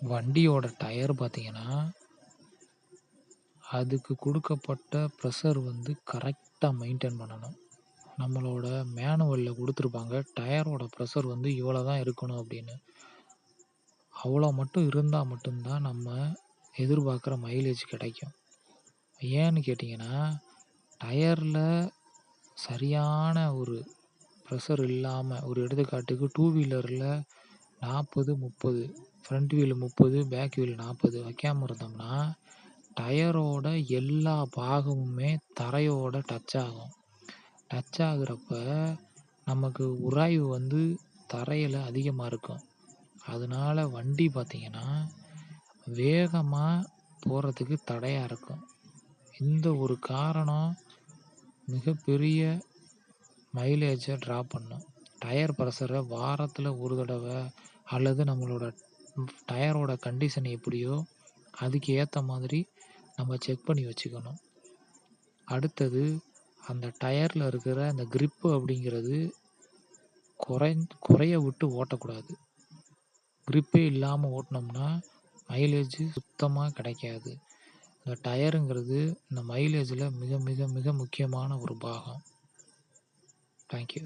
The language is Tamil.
வண்டியோட டயர் பார்த்தீங்கன்னா அதுக்கு கொடுக்கப்பட்ட ப்ரெஷர் வந்து கரெக்டாக மெயின்டைன் பண்ணணும். நம்மளோட மேனுவலில் கொடுத்துருப்பாங்க டயரோட ப்ரெஷர் வந்து இவ்வளோ தான் இருக்கணும் அப்படின்னு. அவ்வளோ மட்டும் இருந்தால் மட்டும்தான் நம்ம எதிர்பார்க்குற மைலேஜ் கிடைக்கும். ஏன்னு கேட்டிங்கன்னா டயரில் சரியான ஒரு ப்ரெஷர் இல்லாமல் ஒரு எடுத்துக்காட்டுக்கு டூ வீலரில் நாற்பது முப்பது ஃப்ரண்ட் வீல் முப்பது பேக் வீல் நாற்பது வைக்காமல் இருந்தோம்னா டயரோட எல்லா பாகமுமே தரையோட டச் ஆகும். டச் ஆகுறப்ப நமக்கு உராய்வு வந்து தரையில் அதிகமாக இருக்கும். அதனால வண்டி பார்த்திங்கன்னா வேகமாக போகிறதுக்கு தடையாக இருக்கும். இந்த ஒரு காரணம் மிகப்பெரிய மைலேஜை ட்ரா பண்ணும். டயர் ப்ரெஷரை வாரத்தில் ஒரு தடவை அல்லது நம்மளோட டயரோட கண்டிஷன் எப்படியோ அதுக்கு ஏற்ற மாதிரி நம்ம செக் பண்ணி வச்சுக்கணும். அடுத்தது அந்த டயரில் இருக்கிற அந்த கிரிப்பு அப்படிங்கிறது குறை குறைய விட்டு ஓட்டக்கூடாது. கிரிப்பே இல்லாமல் ஓட்டினோம்னா மைலேஜ் சுத்தமாக கிடைக்காது. இந்த டயருங்கிறது இந்த மைலேஜில் மிக மிக மிக முக்கியமான ஒரு பாகம். தேங்க்யூ